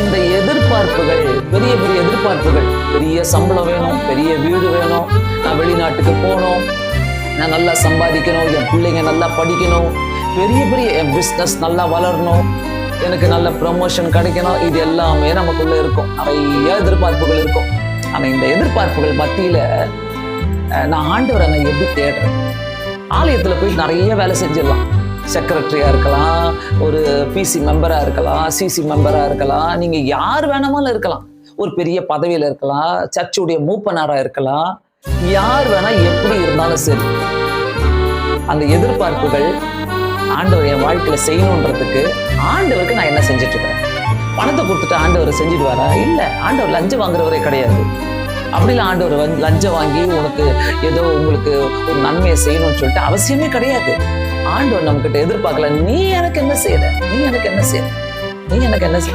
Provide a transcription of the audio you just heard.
இந்த எதிர்பார்ப்புகள் பெரிய பெரிய எதிர்பார்ப்புகள். பெரிய சம்பளம் வேணும் பெரிய வீடு வேணும் நான் வெளிநாட்டுக்கு போகணும் நான் நல்லா சம்பாதிக்கணும் என் பிள்ளைங்க நல்லா படிக்கணும் பெரிய பெரிய என் பிஸ்னஸ் நல்லா வளரணும் எனக்கு நல்ல ப்ரமோஷன் கிடைக்கணும் இது எல்லாமே நமக்குள்ள இருக்கும். நிறைய எதிர்பார்ப்புகள் இருக்கும். ஆனால் இந்த எதிர்பார்ப்புகள் மத்தியில் நான் ஆண்டவரை நான் எப்படி தேடுறேன்? ஆலயத்தில் போய் நிறைய வேலை செஞ்சிடலாம். செக்ரட்டரியா இருக்கலாம் ஒரு பிசி மெம்பரா இருக்கலாம் சிசி மெம்பரா இருக்கலாம் நீங்க யார் வேணாமாலும் இருக்கலாம். ஒரு பெரிய பதவியில இருக்கலாம் சர்ச்சுடைய மூப்பனாராக இருக்கலாம் யார் வேணா எப்படி இருந்தாலும் சரி. அந்த எதிர்பார்ப்புகள் ஆண்டவர் என் வாழ்க்கையில செய்யணுன்றதுக்கு ஆண்டவருக்கு நான் என்ன செஞ்சுட்டு இருக்கிறேன்? பணத்தை கொடுத்துட்டு ஆண்டவர் செஞ்சுடுவாரா? இல்ல ஆண்டவர் லஞ்சம் வாங்குறவரே கிடையாது. அப்படிலாம் ஆண்டவர் வந்து லஞ்சம் வாங்கி உனக்கு ஏதோ உங்களுக்கு ஒரு நன்மையை செய்யணும்னு சொல்லிட்டு அவசியமே கிடையாது. ஆண்டவர் நம்ம கிட்ட எதிர்பார்க்கல நீ எனக்கு என்ன செய்யற நீ எனக்கு என்ன செய்யற நீ எனக்கு என்ன செய்ய